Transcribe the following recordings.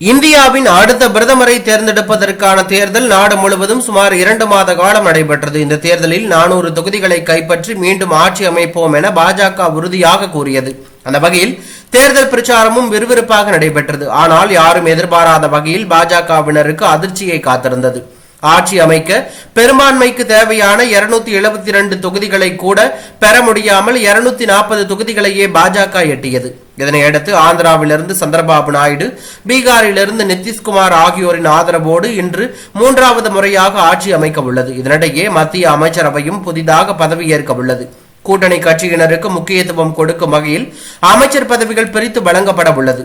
இந்தியாவின் அடுத்த பிரதமரை தேர்ந்தெடுப்பதற்கான தேர்தல் நாடு முழுவதும் சுமார் இரண்டு மாத காலம் நடைபெற்றது. இந்த தேர்தலில் நானூறு தொகுதிகளை கைப்பற்றி மீண்டும் ஆட்சி அமைப்போம் என பாஜக உறுதியாக கூறியது. அந்த வகையில் தேர்தல் பிரச்சாரமும் விறுவிறுப்பாக நடைபெற்றது. ஆனால் யாரும் எதிர்பாராத வகையில் பாஜகவினருக்கு அதிர்ச்சியை காத்திருந்தது. ஆட்சி அமைக்க பெரும்பான்மைக்கு தேவையான இருநூத்தி எழுபத்தி ரெண்டு தொகுதிகளை கூட பெற முடியாமல் இருநூத்தி நாற்பது தொகுதிகளையே பாஜக எட்டியது. இதனையடுத்து ஆந்திராவிலிருந்து சந்திரபாபு நாயுடு பீகாரிலிருந்து நிதிஷ்குமார் ஆகியோரின் ஆதரவோடு இன்று மூன்றாவது முறையாக ஆட்சி அமைக்க உள்ளது. இதனிடையே மத்திய அமைச்சரவையும் புதிதாக பதவியேற்க உள்ளது. கூட்டணி கட்சியினருக்கு முக்கியத்துவம் கொடுக்கும் வகையில் அமைச்சர் பதவிகள் பிரித்து வழங்கப்பட உள்ளது.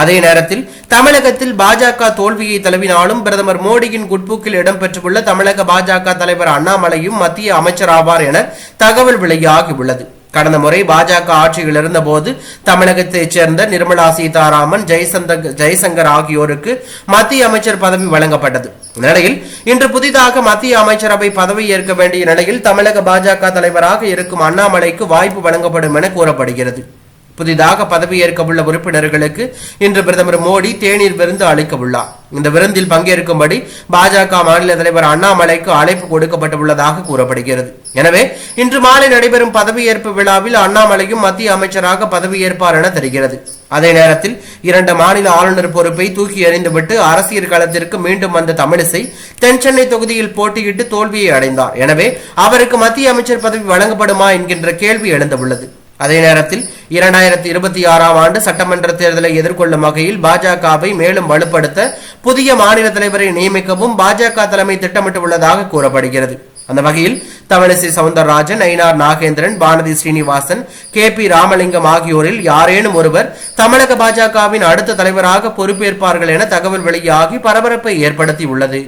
அதே நேரத்தில் தமிழகத்தில் பாஜக தோல்வியை தழுவினாலும் பிரதமர் மோடியின் குட்புக்கில் இடம்பெற்றுள்ள தமிழக பாஜக தலைவர் அண்ணாமலையும் மத்திய அமைச்சராவார் என தகவல் வெளியாகியுள்ளது கடந்த முறை பாஜக ஆட்சியில் இருந்தபோது தமிழகத்தைச் சேர்ந்த நிர்மலா சீதாராமன் ஜெய்சந்தர் ஜெய்சங்கர் ஆகியோருக்கு மத்திய அமைச்சர் பதவி வழங்கப்பட்டது. நிலையில் இன்று புதிதாக மத்திய அமைச்சரவை பதவி ஏற்க வேண்டிய நிலையில் தமிழக பாஜக தலைவராக இருக்கும் அண்ணாமலைக்கு வாய்ப்பு வழங்கப்படும் என கூறப்படுகிறது. புதிதாக பதவியேற்க உள்ள உறுப்பினர்களுக்கு இன்று பிரதமர் மோடி தேநீர் விருந்து அளிக்க உள்ளார் இந்த விருந்தில் பங்கேற்கும்படி பாஜக மாநில தலைவர் அண்ணாமலைக்கு அழைப்பு கொடுக்கப்பட்டுள்ளதாக கூறப்படுகிறது. எனவே இன்று மாலை நடைபெறும் பதவியேற்பு விழாவில் அண்ணாமலையும் மத்திய அமைச்சராக பதவியேற்பார் என தெரிகிறது. அதே நேரத்தில் இரண்டு மாநில ஆளுநர் பொறுப்பை தூக்கி எறிந்துவிட்டு அரசியல் களத்திற்கு மீண்டும் வந்த தமிழிசை தென் சென்னை தொகுதியில் போட்டியிட்டு தோல்வியை அடைந்தார். எனவே அவருக்கு மத்திய அமைச்சர் பதவி வழங்கப்படுமா என்கின்ற கேள்வி எழுந்துள்ளது. அதே நேரத்தில் இரண்டாயிரத்தி இருபத்தி ஆறாம் ஆண்டு சட்டமன்ற தேர்தலை எதிர்கொள்ளும் வகையில் பாஜகவை மேலும் வலுப்படுத்த புதிய மாநில தலைவரை நியமிக்கவும் பாஜக தலைமை திட்டமிட்டுள்ளதாக கூறப்படுகிறது. அந்த வகையில் தமிழிசை சவுந்தரராஜன் ஐநார் நாகேந்திரன் பானதி ஸ்ரீனிவாசன் கே பி ராமலிங்கம் ஆகியோரில் யாரேனும் ஒருவர் தமிழக பாஜகவின் அடுத்த தலைவராக பொறுப்பேற்பார்கள் என தகவல் வெளியாகி பரபரப்பை ஏற்படுத்தியுள்ளது.